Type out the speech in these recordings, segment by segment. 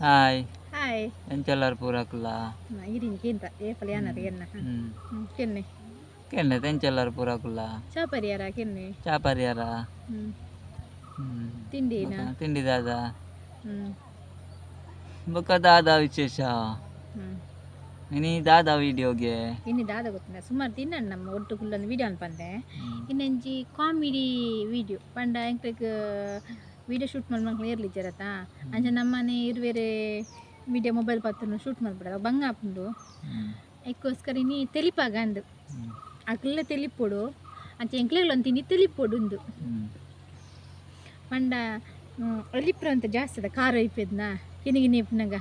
Hi hi ಎಂಚೆಲ್ಲರು ಪೂರಕ್ಲ ಇರಿಂಕಿಂತ ಏ ಪಲ್ಯಾನರ ಎನ್ನ ಹ್ಮ್ ಕೆನ್ನೆ ಕೆನ್ನೆ ತೆಂಚೆಲ್ಲರು ಪೂರಕ್ಲ ಚಾ ಪರಿಹಾರ ಕೆನ್ನೆ ಚಾ ಪರಿಹಾರ ಹ್ಮ್ ಹ್ಮ್ ತಿಂಡಿನ ಬೊಕ ತಿಂಡಿ ದಾದ ಹ್ಮ್ ಬೊಕ ದಾದ ವಿಶೇಷ ಹ್ಮ್ ಇನಿ ದಾದ ವಿಡಿಯೋಗೆ ಇನ್ನು ದಾದ ಗೊತ್ತಿಲ್ಲ ಸುಮಾರು ದಿನ ನಮ್ಮ ಒಟ್ಟು ಕುಲ್ಲೊಂದು ವಿಡಿಯೋ ಅನ್ಪಂದೆ ಇನ್ನೊಂಜಿ ಕಾಮಿಡಿ ವಿಡಿಯೋ ಪಂಡ ಎಂಕ್ಲೆಗ್ ವಿಡಿಯೋ ಶೂಟ್ ಮಾಡಿ ಮಕ್ಳು ಇರ್ಲಿಜ್ಜರತ ಅಂಚ ನಮ್ಮನೆ ಇರುವೆರೆ ವಿಡಿಯೋ ಮೊಬೈಲ್ ಪಾತ್ರ ಶೂಟ್ ಮಾಡ್ಬಿಡ ಬಂಗ ಹಾಕೊಂಡು ಅದಕ್ಕೋಸ್ಕರ ಇನಿ ತೆಲಿಪಾಗ ಅಂದು. ಅಕ್ಲೆಲ್ಲ ತೆಲಿಪೋಡು ಅಂಚ ಎಂಕ್ಲೆಗಳು ಅಂತೀನಿ ತೆಲಿಪೋಡು ಉಂದು ಪಂಡ ಅಲಿಪ್ರ ಅಂತ ಜಾಸ್ತಿ ಅದ ಖಾರ ಇಪ್ಪದ್ನ ಕಿನಿಗಿನಿ ಇಪ್ಪನಾಗ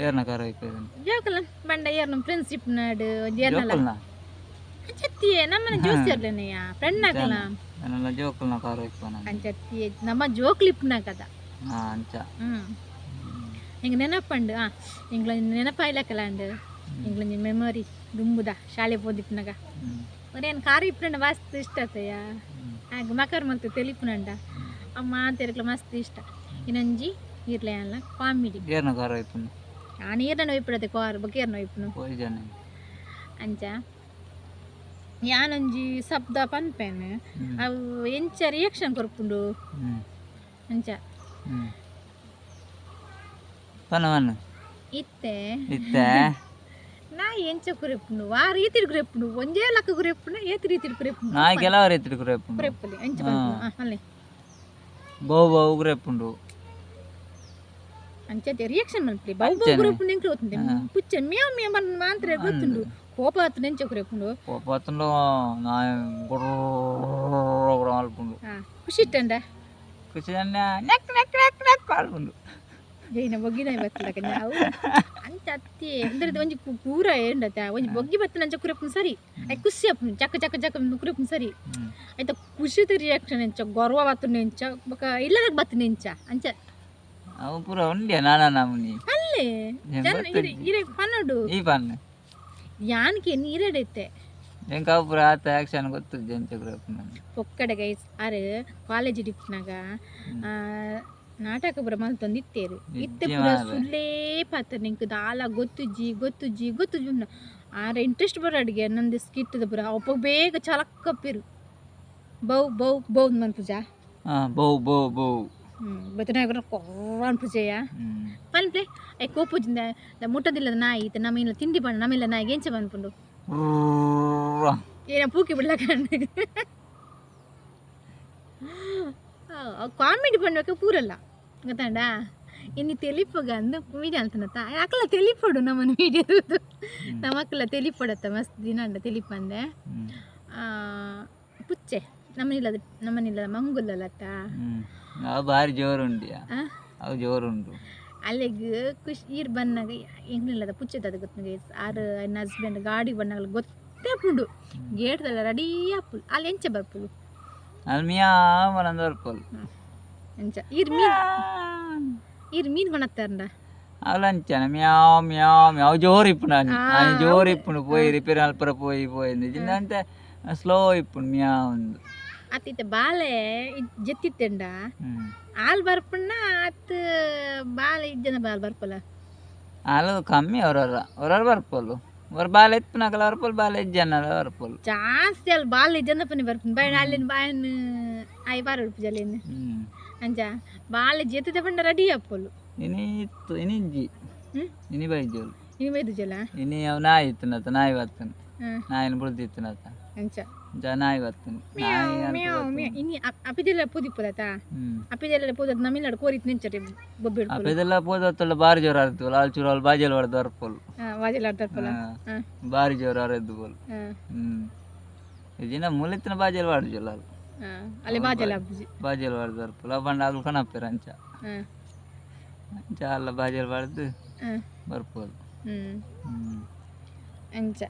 ಏರ್ನ ಖಾರ ಯಾಕಲ್ಲ ಪಂಡ ಏರ್ ನಮ್ಮ ಫ್ರೆಂಡ್ಶಿಪ್ ನಾಡು ಏರ್ನಲ್ಲ ಅಂಚತ್ತಿಯೇ ನಮ್ಮನ್ನ ಜೋಸಿ ಇರ್ಲೇನೆಯ ಫ್ರೆಂಡ್ ಆಗಲ್ಲ. ನನ್ನೆಲ್ಲ ಜೋಕಲ್ನ ಕಾರು ಇಪ್ಪನ ಅಂಚತ್ತಿಯೇ ನಮ್ಮ ಜೋಕ್ಲಿಪ್ನ ಕದ ಹಾ ಅಂಚ. ಹ್ಮ್. ಹಿಂಗೆ ನೆನಪಂಡು ಆ ಇಂಗ್ಲ ನೆನಪಾಯ್ಲಕ್ಕಲ್ಲ ಅಂಡು ಇಂಗ್ಲ ಮೆಮೊರಿ ದುಂಬುದ ಶಾಲೆ ಓದಿಪ್ನಾಗ ಹ್ಮ್. ಒರೇನು ಖಾರ ಇಪ್ಪನಂಡ ಮಸ್ತ್ ಇಷ್ಟ ಆತಯ್ಯ ಹಾಗೆ ಮಕರ್ ಮತ್ತು ತೆಲಿಪುನಂಡ. ಅಮ್ಮ ತೆರಕ್ಲ ಮಸ್ತ್ ಇಷ್ಟ. ಇನ್ನೊಂಜಿ ಇರ್ಲೇ ಅಲ್ಲ ಕಾಮಿಡಿ. ಏರ್ನ ಕಾರ ಇಪ್ಪನ ಆ ನೀರನ್ನು ಒಯ್ಪಡತೆ ಕಾರ್ ಬಗ್ಗೆ ಒಯ್ಪುನು. ಹೋಯ್ ಜನ ಅಂಚ. ಯಾನೊಂಜಿ ಶಬ್ದ ಪನ್ಪೆನ್ ಹ್ಮ್. ಅವು ಎಂಚ ರಿಯಾಕ್ಷನ್ ಕೊರ್ಪುಂಡು ಹ್ಮ್ ಅಂಚ ಹ್ಮ್ ಪನ ಮಣ್ಣು ಇತ್ತೆ ಇತ್ತೆ ನಾ ಎಂಚ ಕುರೆಪ್ಪುಂಡು ಆ ರೀತಿ ಕುರೆಪ್ಪುಂಡು ಒಂದೇ ಲಕ್ಕ ಕುರೆಪ್ಪುಂಡು ಏತ್ ರೀತಿ ಕುರೆಪ್ಪುಂಡು ನಾಯಿ ಕೆಲವ ರೀತಿ ಕುರೇಪುಂಡು ಕುರೆಪ್ಪಲಿ ಅಂಚ ಹಾ. ಪನ್ಪುನು. ಆ, ಅಲ್ಲೇ ಬೌ ಬೌ ಕುರೇಪುಂಡು ಅಂಚತೆ ರಿಯಾಕ್ಷನ್ ಮಲ್ಪಲಿ ಬೌ ಬೌ ಅಂಚೆನೆ. ಕುರೆಪ್ಪುಂಡು ಎಂಕ್ಲು ಗೊತ್ತುಂಡೆ ಹಾ. ಪುಚ್ಚ ಮೇವ್ ಮೇವ್ ಮನ್ ಮಾತ್ರ ಗೊತ್ತುಂಡು ಕೋಪ ಹತ್ತು ನೆಂಚ ಕುರೆಪ್ಪುಂಡು పోతుండో నా గుర్ర అల్పుండు ಹಾ ಖುಷಿ ಇಟ್ಟಂಡ కూర్చొని నెక్ నెక్ నెక్ నెక్ అల్పుండు ಏನ ಬೊಗ್ಗಿನ ಬತ್ತಲಕ ನಾವು ಅಂಚ ಅತ್ತಿ ಅಂದ್ರೆ ಒಂಜಿ ಪು- ಪೂರ ಏಂಡತ ಒಂಜಿ ಬೊಗ್ಗಿ ಬತ್ತನ ಅಂಚ ಕುರೆಪ್ಪುಂಡು ಸರಿ ಅಯ್ ಖುಷಿ ಅಪ್ಪುಂಡು ಚಕ್ಕ ಚಕ್ಕ ಚಕ್ಕ ಕುರೆಪ್ಪುಂಡು ಸರಿ ಆಯ್ತಾ ಖುಷಿದ ರಿಯಾಕ್ಷನ್ ಎಂಚ ಗೌರವ ಬತ್ತು ನೆಂಚ ಬೊಕ ಇಲ್ಲದಾಗ ಬತ್ತು ನೆಂಚ ಅಂಚ అవు పూర ఉండి నాన్న నమ్ముని ಅಲ್ಲೇ ಏನ್ ಜನ ಬರ್ತದೆ? ಇರೆ ಪನ್ನಡು ఈ పన్ను ಯಾನ್ಗೆ ನೀರೆಡೈತೆ. ಎಂಕಾಪುರ ಆತ ಗೊತ್ತು ಒಕ್ಕಡೆ ಗೈಸ್ ಅರೆ ಕಾಲೇಜ್ ಡಿಪ್ನಾಗ ನಾಟಕ ಪ್ರಮಾಣ ತಂದಿತ್ತೇರಿ. ಇತ್ತೆ ಪೂರ ಸುಳ್ಳೇ ಪಾತ್ರ ನಿಂಗೆ ದಾಲ ಗೊತ್ತುಜ್ಜಿ ಗೊತ್ತುಜ್ಜಿ ಗೊತ್ತುಜ್ಜಿ ಆರೆ ಇಂಟ್ರೆಸ್ಟ್ ಬರೋ ಅಡುಗೆ ನಂದು ಸ್ಕಿಟ್ಟದ ಪುರ ಒಬ್ಬ ಬೇಗ ಚಲಕ್ಕಪ್ಪಿರು ಬೌ ಬೌ ಬೌ ಮನ್ ಪೂಜಾ. ಬೌ ಬೌ ಬೌ. ಹ್ಮ್ ಬತ್ತನಾಗ ಕೊರ್ರಾನ್ ಪೂಜೆಯ ಪನ್ಪ್ಲೆ ಐ ಕೋಪುಜಿಂದ ಮುಟ್ಟದಿಲ್ಲದ ನಾಯಿ ಇತ್ತ ನಮ್ಮಿಲ್ಲ ತಿಂಡಿ ಬಣ್ಣ ನಮ್ಮಿಲ್ಲ ನಾಯಿಗೆ ಎಂಚ ಬಂದ್ಪುಂಡು ಏನ ಪೂಕಿ ಬಿಡ್ಲಕ ಕಾಮಿಡಿ ಪಂಡಕ್ಕೆ ಪೂರಲ್ಲ ಗೊತ್ತಾಂಡ ಇನ್ನು ತೆಲಿಪಗ ಅಂದ ವೀಡಿಯೋ ಅಂತನತ್ತ ಅಕ್ಕಲ ತೆಲಿಪಡು ನಮ್ಮನ್ನು ವೀಡಿಯೋ ನಮ್ಮ ಅಕ್ಕಲ ತೆಲಿಪಡತ್ತ ಮಸ್ತ್ ದಿನ ಅಂಡ ತೆಲಿಪಂದೆ ಆ, ಪುಚ್ಚೆ ನಮ್ಮನಿಲ್ಲದ ನಮ್ಮನಿಲ್ಲದ ಮಂಗುಲ್ಲಲ್ಲತ್ತ ಅವು ಭಾರಿ ಜೋರುಂಡು ಅವು ಜೋರುಂಡು. ಅಲ್ಲಿಗೆ ಖುಷಿ ಈರ್ ಬನ್ನಾಗ ಹೆಂಗ್ಲಿಲ್ಲದ ಪುಚ್ಚದ ಗೊತ್ತು ಆರು ನನ್ನ ಹಸ್ಬೆಂಡ್ ಗಾಡಿ ಬನ್ನಾಗ ಗೊತ್ತೇ ಪುಂಡು. ಗೇಟ್ದಲ್ಲ ರೆಡಿ ಅಪ್ಪುಲು ಅಲ್ಲಿ ಎಂಚ ಬರ್ಪುಲು ಅಲ್ಲಿ ಮಿಯಾಮನಂದ ಎಂಚ ಈರ್ ಮೀನ್ ಈರ್ ಮೀನ್ ಕೊಣತ್ತಾರಂಡ അവലഞ്ചന ಮ್ಯಾವ್ മ്യാവ് മ്യാവ് ജോറിപ്പുണ്ടാണ് ജോറിപ്പുണ്ട് പോയി റിപ്പയർ അൽപ്പറ പോയി ಪೋಯಿ എന്നിട്ട് ಸ್ಲೋ ഇപ്പുണ്ട് മ്യാവ് ഉണ്ട് ಅತ್ತಿತ್ತ ಬಾಲೆ ಜೆತ್ತಿತ್ತಂಡ. ಹಾಲು ಬರ್ಪಣ್ಣ ಆತ ಬಾಲೆ ಇಜ್ಜನ ಬಾಲ್ ಬರ್ಪಲ್ಲ. ಹಾಲು ಕಮ್ಮಿ ಅವ್ರವ್ರ ಅವ್ರವ್ರು ಬರ್ಪಲ್ಲು. ಅವ್ರ ಬಾಲ್ ಎತ್ತನಾಕಲ್ಲ ಬರ್ಪಲ್ ಬಾಲ ಇಜ್ಜನ ಬರ್ಪಲ್ ಜಾಸ್ತಿ ಅಲ್ಲಿ ಬಾಲ್ ಇಜ್ಜನ ಪನಿ ಬರ್ಪನ್. ಬಾಯ್ ಅಲ್ಲಿನ ಬಾಯನ್ ಆಯ್ ಬಾರ ಉಡುಪು ಜಲಿನ ಅಂಜ ಬಾಲ್ ಜೆತ್ತಿದ ಪಂಡ ರೆಡಿ ಅಪ್ಪಲ್ಲು. ಇನಿ ಇತ್ತು ಇನಿ ಇಜ್ಜಿ ಇನಿ ಬೈಜೋಲ್ ಇನಿ ಬೈದು ಜಲ? ಇನಿ ಅವ್ ನಾಯಿ ಇತ್ತು ನಾಯಿ ಬರ್ತನ ನಾಯಿನ ಬಿಡ್ದಿತ್ತು ನತ್ತ ಜನ ಜನಾಯಿ ಬರ್ತನೆ ಇನಿ ಅಪಿದೆಲ್ಲ ಪೂದಿ ಪೂದತ ಅಪಿದೆಲ್ಲ ಪೂದತ್ ನಮಿಲ್ ಕೋರಿತ್ ನಿಂಚಟೆ ಬೊಬ್ಬಿಡ್ ಅಪಿದೆಲ್ಲ ಪೂದತ್ತಲ್ಲ ಬಾರಿ ಜೋರ ಆರ್ತು ಲಾಲ್ ಚುರಾಲ್ ಬಾಜೆಲ್ ಹೊಡೆದ ಅರ್ಪಲ್ ಬಾಜೆಲ್ ಹೊಡೆದ ಬಾರಿ ಜೋರ ಅರೆದ್ದು ಬೋಲ್ ಹ್ಮ್ ಇದಿನ ಮುಲಿತನ ಬಾಜೆಲ್ ಹೊಡೆದ ಜೋಲಾಲ್ ಅಲ್ಲಿ ಬಾಜೆಲ್ ಬಾಜೆಲ್ ಹೊಡೆದ ಅರ್ಪಲ್ ಬಂಡ ಆಗಲ್ ಕಣಪ್ಪರ ಅಂಚ ಅಂಚ ಅಲ್ಲ ಬಾಜೆಲ್ ಹೊಡೆದು ಬರ್ಪೋಲ್ ಹ್ಮ್ ಅಂಚ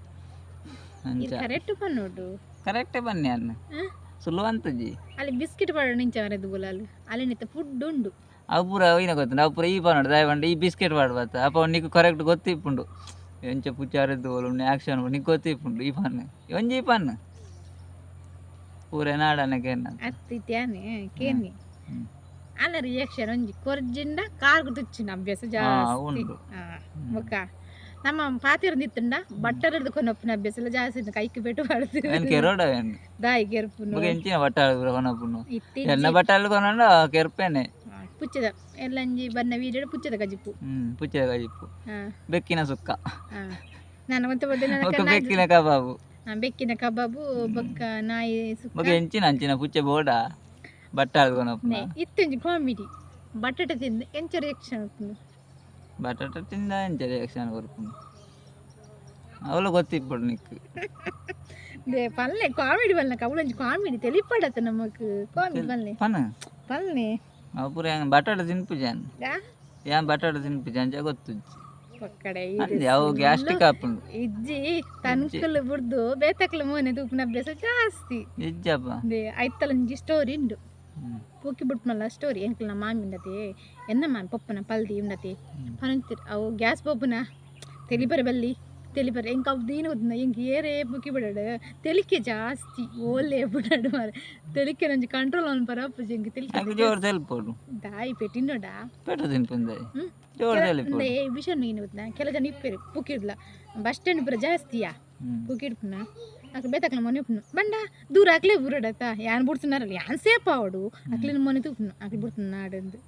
ಕರೆಕ್ಟ್ ಬನ್ನೋಡು ಕರೆಕ್ಟ್ ಬನ್ನಿ ಅನ್ನ. ಸುಲಭಂತಜಿ ಅಲ್ಲಿ ಬಿಸ್ಕಿಟ್ ಪಾಡು ನಿಂಚ ಮರೆದು ಬೋಲಾಲು ಅಲ್ಲಿ. ನಿಂತ ಫುಡ್ ಉಂಡು. ಅವು ಪೂರ ಇನ್ನ ಗೊತ್ತು ನಾವು ಪೂರ ಈ ಪಾಡು ದಯವಂಡ ಈ ಬಿಸ್ಕೆಟ್ ಪಾಡು ಬತ್ತ ಅಪ್ಪ ನಿಕ್ಕು ಕರೆಕ್ಟ್ ಗೊತ್ತಿಪ್ಪುಂಡು. ಎಂಚ ಪುಚ್ಚಾರದ್ದು ಒಳ್ಳೆ ಆಕ್ಷನ್ ನಿಕ್ ಗೊತ್ತಿಪ್ಪುಂಡು ಈ ಪಾನ್ ಒಂಜಿ ಈ ಪಾನ್ ಪೂರ ನಾಡನ ಕೇನ. ಅತ್ತಿತ್ಯಾನೆ ಕೇನಿ. ಅಲ್ಲ ರಿಯಾಕ್ಷನ್ ಒಂಜಿ. ಕೊರ್ಜಿಂದ ಕಾರ್ಗು ತುಚ್ಚಿನ ಅಭ್ಯಾಸ ಜಾಸ್ತಿ. ಮುಖ. ಆ, ಬೊಕ್ಕ ನಮ್ಮ ಪಾತಿರ್ದಿತ್ತಂಡ ಬಟ್ಟರ್ ಒಪ್ಪಿನ ಅಭ್ಯಾಸ ಎಲ್ಲ ಜಾಸ್ತಿ ಕೈಕ್ಕೆ ಬಿಟ್ಟು ಕೆರೋಡ ದಾಯಿ ಕೆರ್ಪುನು. ಮಗ ಎಂಚಿನ ಬಟ್ಟಾಳು ಕೊನಪುನು ಇತ್ತಿ ಎನ್ನ ಬಟ್ಟಾಳು ಕೊನಂಡ ಕೆರ್ಪೇನೆ. ಪುಚ್ಚದ ಎಲ್ಲಂಜಿ ಬನ್ನ ವೀಡಿಯೋ ಪುಚ್ಚದ ಗಜಿಪ್ಪು. ಪುಚ್ಚದ ಗಜಿಪ್ಪು. ಹಾ. ಬೆಕ್ಕಿನ ಸುಕ್ಕ. ನಾನು ಮತ್ತೆ ಬೆಕ್ಕಿನ ಕಬಾಬು. ಬೆಕ್ಕಿನ ಕಬಾಬು ಬೊಕ್ಕ ನಾಯಿ ಸುಕ್ಕ. ಎಂಚಿನ ಅಂಚಿನ ಪುಚ್ಚೆ ಬೋಡ ಬಟ್ಟಾಳು ಕೊನಪ್ಪನ ನೆ, ಇತ್ತೊಂಜಿ ಕಾಮಿಡಿ ಬಟಾಟೆ ತಿಂದು ಎಂಚ ರಿಯಾಕ್ಷನ್ ಬಟಾಟ ತಿಂದ ಎಂಚ ರಿಯಾಕ್ಷನ್ ಕೊರ್ಪುನು ಅವಳು ಗೊತ್ತಿಪ್ಪಡು ನಿಕ್ಕು. ದೇ ಪಲ್ಲೆ ಕಾಮಿಡಿ ಬಲ್ನ ಕವಳಂಜಿ ಕಾಮಿಡಿ ತೆಲಿಪಡತ್ತ ನಮಕ್. ಕಾಮಿಡಿ ಬಲ್ಲೆ ಪನ ಪಲ್ಲೆ. ಅವು ಪೂರ ಹೆಂಗ್ ಬಟಾಟ ತಿನ್ಪುಜಾನ್ ಏನ್ ಬಟಾಟ ತಿನ್ಪುಜಾನ್ ಗೊತ್ತು ಪಕ್ಕಡೆ ಅಂದೆ ಅವು ಗ್ಯಾಸ್ಟಿಕ್ ಹಾಪುಂಡು ಇಜ್ಜಿ ತನ್ಕಲ್ ಬುಡ್ದು ಬೇತಕ್ಲ ಮೋನೆ ತೂಪಿನ ಅಭ್ಯಾಸ ಜಾಸ್ತಿ. ಇಜ್ಜಪ್ಪ. ದೇ ಐತಲಂಜಿ ಸ್ಟೋರಿ ಉಂಡು ಹ್ಮ್. ಬಿಟ್ ಬಿಟ್ಮಲ್ಲ ಸ್ಟೋರಿ ಎಂಕ್ಲ ನಮ್ಮ ಮಾಮಿಂದತೆ ಎನ್ನ ಮಾನ್ ಪಪ್ಪನ ಪಲ್ದಿ ಉಂಡತೆ ಹ್ಮ್. ಪರಂತಿರ್ ಅವು ಗ್ಯಾಸ್ ಪಪ್ಪನ ತೆಲಿಬರ ಬಲ್ಲಿ ತೆಲಿಬರ ಎಂಕ ಅವು ದೀನ ಗೊತ್ತಿನ ಎಂಕ್ ಏರೇ ಪುಕ್ಕಿ ಬಿಡಡು. ತೆಲಿಕೆ ಜಾಸ್ತಿ ಓಲೆ ಬಿಡಡು ಮಾರ. ತೆಲಿಕೆ ನಂಜಿ ಕಂಟ್ರೋಲ್ ಅವನ್ ಪರ ಅಪ್ಪಜಿ ಹಾಗೆ ತೆಲಿಕೆ ಜೋರು ತೆಲ್ಪೋಡು ದಾಯಿ ಪೆಟ್ಟಿನೋಡ ಪೆಟ್ಟ ತಿನ್ಪುಂದೆ ಹ್ಮ್. ಜೋರು ತೆಲ್ಪೋಡು ಏ ವಿಷಯ ಏನು ಗೊತ್ತಾ ಕೆಲ ಜನ ಇಪ್ಪೇರು ಪುಕ್ಕಿಡ್ಲ ಬಸ್ ಸ್ಟ್ಯಾಂಡ್ ಜಾಸ್ತಿ ಜಾಸ್ತಿಯಾ? ಉಗಿಡ್ಪುನ ಅಕ್ಲ ಬೇತಕ್ಲ ಮನೆ ಉಪ್ಪು ಬಂಡ ದೂರ ಅಕ್ಲೆ ಊರಡತ್ತ ಯಾನ್ ಬಿಡ್ತುನಾರಲ್ಲ ಯಾನ್ ಸೇಪ್ ಅವಡು ಅಕ್ಲಿನ ಮನೆ ತುಪ್ಪು ಅಕ್ಲಿ ಬಿಡ್ತುನಾಡಂದು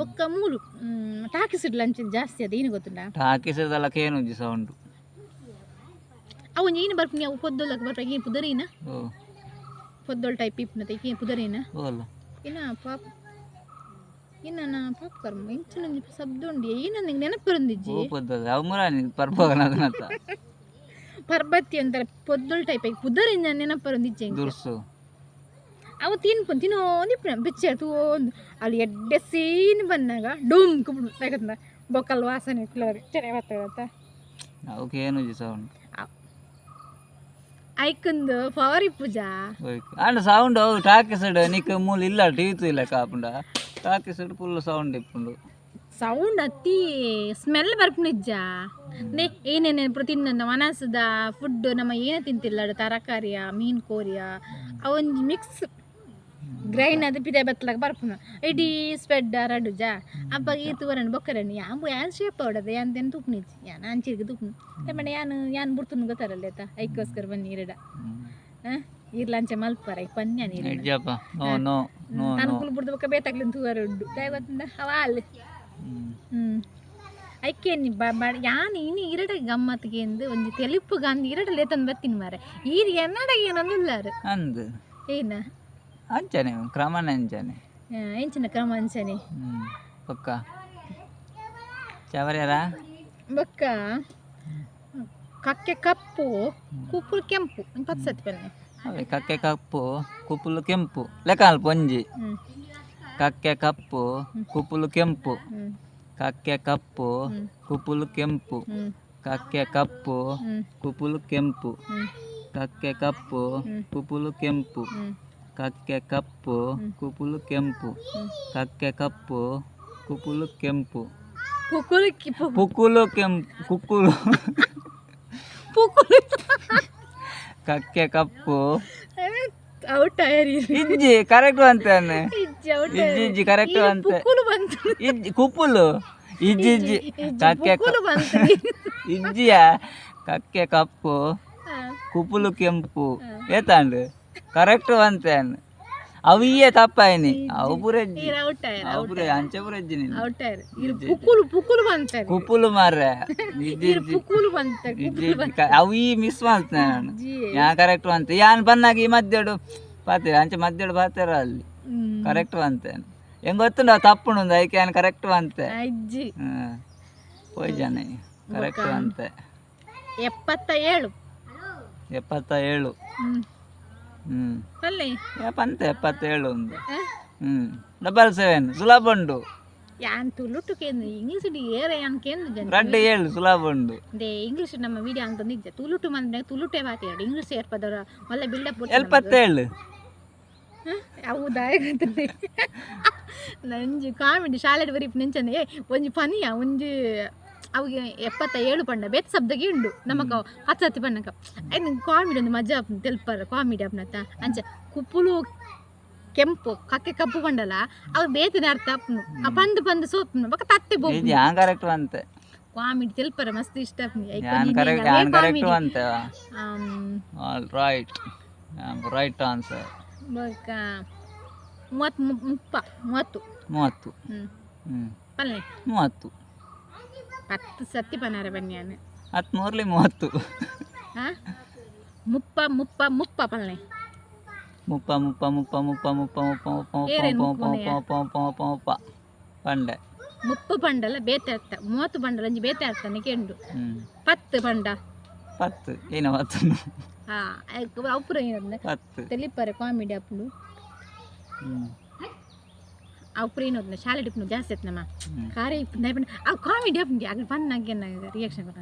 ಒಕ್ಕ ಮೂಲು ಟಾಕಿಸ್ ಲಂಚ್ ಜಾಸ್ತಿ ಅದ ಏನು ಗೊತ್ತುಂಡ ಟಾಕಿಸ್ ಇದ್ದಲ್ಲಕ್ಕೆ ಏನು ಸೌಂಡು ಅವು ನೀನು ಬರ್ಪಿನಿ ಅವು ಪೊದ್ದೊಲ್ಲಕ್ಕೆ ಬರ್ಬೇಕು ಏನು ಪುದರಿನ ಪೊದ್ದೊಲ್ ಟೈಪ್ ಇಪ್ಪನ ತೈಕಿ ಪುದರಿನ ಇನ್ನ ಪಾಪ ಇನ್ನ ನಾ ಪಾಪ ಕರ್ಮ ಇಂಚು ನಂಗೆ ಸಬ್ದುಂಡಿ ಏನ ನಿಂಗೆ ನೆನಪು ಬಂದಿಜ್ಜಿ ಪೊದ್ದೊಲ್ಲ ಅವು ಮುರ ಪರ್ಬೋಗನ ಅದನ್ನ ಪರ್ಬತ್ತಿ ಅಂತಾರೆ ಪೊದ್ದೊಲ್ ಟೈಪ್ ಆಗಿ ಪುದರಿಂದ ನೆನಪರಂದಿಜ್ಜಿ ದುರ್ಸು ಅವು ತಿನ್ಕೊಂಡು ತಿನ್ನೋಂದಿಪ್ಪ ಬಿಚ್ಚ ತೂಂದು ಅಲ್ಲಿ ಎಡ್ಡೆ ಸೀನ್ ಬಂದಾಗ ಡೂಮ್ ಕುಬಿಡು ಯಾಕಂದ್ರೆ ಬೊಕ್ಕಲ್ ವಾಸನೆ ಫ್ಲವರ್ ಚೆನ್ನಾಗಿ ಬರ್ತಾಗತ್ತ ಅವು ಕೇನುಜ್ಜಿ ಸೌಂಡ್ ಐಕಂದು ಫವರಿ ಪೂಜಾ ಅಂಡ್ ಸೌಂಡ್ ಅವು ಟಾಕಿಸಡ್ ನಿಕ್ಕ ಮೂಲ ಇಲ್ಲ ಟಿವಿ ಇಲ್ಲ ಕಾಪುಂಡ ಟಾಕಿಸಡ್ ಫುಲ್ ಸೌಂಡ್ ಇಪ್ಪುಂಡು ಸೌಂಡ್ ಅತಿ ಸ್ಮೆಲ್ ಬರ್ಪನಿಜ್ಜ ನೇ ಏನೇನೇನು ತಿನ್ನ ಮನಸ್ಸದ ಫುಡ್ ನಮ್ಮ ಏನು ತಿಂತಿಲ್ಲ ತರಕಾರಿಯ ಮೀನು ಕೋರಿಯ ಅವೊಂದು ಮಿಕ್ಸ್ ಗ್ರೈಂಡ್ ಅದು ಪಿದೆ ಬತ್ತಲಾಗ ಬರ್ಪುನ. ಇಡೀ ಸ್ಪೆಡ್ ರಡುಜ. ಅಪ್ಪ ಈ ತೂರನ್ ಬೊಕ್ಕರಣ್ಣ ಯಾವ ಯಾನ್ ಶೇಪ್ ಅವಡದ ಯಾನ್ ತೆನ್ ತುಪ್ನಿಜ್ ಯಾನ್ ಅಂಚಿರ್ಗೆ ತುಪ್ನು ಏಮಣ್ಣ ಯಾನ್ ಯಾನ್ ಬುಡ್ತುನ್ ಗೊತ್ತಾರಲ್ಲ ಆಯ್ತಾ ಐಕೋಸ್ಕರ ಬನ್ನಿ ಇರಡ. ಇರ್ಲಂಚ ಮಲ್ಪರ ಐ ಪನ್ಯ ನೀರು ಅನುಕೂಲ ಬುಡ್ದು ಬೊಕ್ಕ ಬೇತಾಗ್ಲಿಂದ ತೂವರ ಉಡ್ಡು ಗೊತ್ತಿಂದ ಅವ ಅಲ್ಲಿ ಹ್ಮ್. ಹ್ಮ್ ಐಕೆ ನಿ ಬ ಬ ಯಾನ್ ಇನಿ ಇರಡ ಗಮ್ಮತ್ಗೆ ಎಂದು ಒಂಜಿ ತೆಲಿಪ್ಪು ಗಾಂಧಿ ಇರಡ ಲೇತನ್ ಬತ್ತಿನ ಮಾರೆ ಈರ್ ಎನ್ನಡ ಏನೊಂದಿಲ್ಲಾರು ಅಂದ್. ಏನ? ಅಂಚನೆ ಕ್ರಮಣ ಅಂಚನೆ ಆ, ಎಂಚಿನ ಕ್ರಮ ಅಂಚನೆ ಹ್ಮ್ ಪಕ್ಕ. ಚವರ್ಯಾರ? ಬೊಕ್ಕ ಕಕ್ಕೆ ಕಪ್ಪು ಕುಪ್ಪುಲು ಕೆಂಪು. ಪತ್ತು ಸತಿ ಬನ್ನಿ. ಅವೇ ಕಕ್ಕೆ ಕಪ್ಪು ಕುಪ್ಪುಲು ಕೆಂಪು. ಲೆಕ್ಕ ಅಲ್ಪ ಒಂಜಿ. ಕಕ್ಕೆ ಕಪ್ಪು ಕುಪ್ಪುಲು ಕೆಂಪು. ಹ್ಮ್ ಕಕ್ಕೆ ಕಪ್ಪು ಹ್ಮ್. ಕುಪ್ಪುಲು ಕೆಂಪು ಹ್ಮ್ ಕಕ್ಕೆ ಕಪ್ಪು ಹ್ಮ್ ಕುಪ್ಪುಲು ಕೆಂಪು ಹ್ಮ್ ಕಕ್ಕೆ ಕಪ್ಪು ಹ್ಮ್. ಕುಪ್ಪುಲು ಕೆಂಪು ಹ್ಮ್ ಕಕ್ಕೆ ಕಪ್ಪು ಕುಪ್ಪುಲು ಕೆಂಪು ಹ್ಮ್. ಕಕ್ಕೆ ಕಪ್ಪು ಕುಪ್ಪುಲು ಕೆಂಪು ಪುಕುಲು ಕಿ ಪು- ಪುಕ್ಕುಲು ಕೆಂಪು ಕುಕ್ಕುಲು ಪುಕುಲು ಕಕ್ಕೆ ಕಪ್ಪು ಔಟ್ ಆಯರಿ ಇಜ್ಜಿ ಕರೆಕ್ಟ್ ಅಂತಾನೆ ಇಜ್ಜಿ ಕರೆಕ್ಟ್ ಅಂತ. ಬಂತು. ಇಜ್ಜಿ ಕುಪ್ಪುಲು. ಇಜ್ಜಿ ಇಜ್ಜಿ ಕಕ್ಕೆ ಬಂತು. ಇಜ್ಜಿಯ ಕಕ್ಕೆ ಕಪ್ಪು ಕುಪ್ಪುಲು ಕೆಂಪು. ಏತಾಂಡು ಕರೆಕ್ಟ್ ಅಂತಾನೆ ಅವಿಯೇ ತಪ್ಪಾಯಿನಿ ಅವು ಪುರಜ್ಜಿ ಅವು ಪುರ ಅಂಚೆ ಪುರಜ್ಜಿ ಪುಕುಲು ಪುಕುಲು ಬಂತಾರೆ ಕುಪ್ಪುಲು ಮಾರ್ರೆ. ಅವು ಮಿಸ್ ಮಾಡ್ತೇನೆ ನಾನು. ಯಾ ಕರೆಕ್ಟ್ ಅಂತ. ಯಾನ್ ಬನ್ನಾಗಿ ಈ ಪಾತೀರ ಅಂಚೆ ಮದ್ದೆಡು ಪಾತೀರ ಅಲ್ಲಿ? ಕರೆಕ್ಟ್ ಬಂತೆ. ಹೆಂಗ್ ಗೊತ್ತುಂಡ ತಪ್ಪುಂಡು ಐಕೆ ಏನು ಕರೆಕ್ಟ್ ಬಂತೆ. ಅಜ್ಜಿ. ಹ್ಮ್ ಪೋಯ್ ಜನ ಕರೆಕ್ಟ್ ಅಂತೆ ಎಪ್ಪತ್ತ ಏಳು ಎಪ್ಪತ್ತ ಏಳು ಹ್ಮ್. ಹ್ಮ್ ಅಲ್ಲಿ ಪಂತ ಎಪ್ಪತ್ತೇಳು ಒಂದು. ಹ್ಮ್. ಡಬಲ್ ಸೆವೆನ್ ಸುಲಭ ಉಂಡು ಯಾನ್ ತುಳುಟು ಕೇಂದ್ರ ಇಂಗ್ಲಿಷ್ ಏರ ಯಾನ್ ಕೇಂದ್ರ ರಡ್ಡ ಏಳು ಸುಲಭ ಉಂಡು ದೇ ಇಂಗ್ಲಿಷ್ ನಮ್ಮ ವಿಡಿಯೋ ಅಂತ ನಿಜ. ತುಳುಟು ಮಂದ್ರೆ ತುಳುಟೆ ಮಾತಾಡಿ ಇಂಗ್ಲಿಷ್ ಏರ್ಪದರ ಒಳ್ಳೆ ಬಿಲ್ಡಪ್ ಎಲ್ಪತ್ತೇಳು ಹೌದಾ ಗೊತ್ತಿಲ್ಲ ನಂಜು ಕಾಮಿಡಿ ಶಾಲೆಡ್ ಬರೀ ನೆಂಚಂದೆ ಏ ಒಂಜಿ ಪನಿಯ ಒಂಜಿ ಅವಿಗೆ ಎಪ್ಪತ್ತ ಏಳು ಪಂಡ ಬೇತ್ ಶಬ್ದಗೆ ಉಂಡು. ನಮಕ ಹತ್ತು ಹತ್ತು ಪಣ್ಣಕ ಐದು ಕಾಮಿಡಿ ಒಂದು ಮಜಾ ತೆಲ್ಪರ ಕಾಮಿಡಿ ಆಪ್ನತ್ತ ಅಂಚ ಕುಪ್ಪುಲು ಕೆಂಪು ಕಕ್ಕೆ ಕಪ್ಪು ಪಂಡಲ ಅವು ಬೇತಿನ ಅರ್ಥ ಅಪ್ನು ಆ ಪಂದು ಪಂದು ಸೋಪ್ನು ಬಕ ತತ್ತೆ ಕರೆಕ್ಟ್ ಕಾಮಿಡಿ ತೆಲ್ಪರ ಮಸ್ತ್ ಇಷ್ಟ ಕರೆಕ್ಟ್ ಅಂತೆ? ಆಲ್ ರೈಟ್ ರೈಟ್ ಆನ್ಸರ್ ಬೊಕ್ಕ ಮೂವತ್ತು ಮುಪ್ಪ ಮೂವತ್ತು ಮೂವತ್ತು ಹ್ಞೂ ಹ್ಞೂ ಪಲ್ಲೆ ಮೂವತ್ತು ಹತ್ತು ಸತಿ ಪನಾರ ಬನ್ಯಾನು ಹತ್ತು ಮೂರ್ಲಿ ಮೂವತ್ತು ಹಾಂ ಮುಪ್ಪ ಮುಪ್ಪ ಮುಪ್ಪ ಪಲ್ಲೆ ಮುಪ್ಪ ಮುಪ್ಪ ಮುಪ್ಪ ಮುಪ್ಪ ಮುಪ್ಪ ಮುಪ್ಪ ಮುಪ್ಪ ಮುಪ್ಪ ಮುಪ್ಪ ಮುಪ್ಪ ಮುಪ್ಪ ಮುಪ್ಪ ಮುಪ್ಪ ಪಂಡೆ ಮುಪ್ಪು ಪಂಡಲ ಬೇತೆ ಅರ್ಥ ಮೂವತ್ತು ಪಂಡಲ ಒಂಜಿ ಬೇತೆ ಅರ್ಥನೆ ಕೆಂಡು ಪತ್ತು ಪಂಡ பத்து ஏன்னா பத்து ஆ அதுக்கப்புறம் அப்புறம் என்ன பத்து தெளிப்பாரு காமெடி அப்படி ಅವ್ರು ಏನು ಓದ್ನ ಶಾಲೆ ಟಿಪ್ನು ಜಾಸ್ತಿ ಐತೆ ನಮ್ಮ. ಖಾರ ಇಪ್ಪ ಆ ಕಾಮಿಡಿ ಅಪ್ಪ ಅಗ್ಲಿ ಬಂದು ನಂಗೆ ರಿಯಾಕ್ಷನ್ ಕೊಡ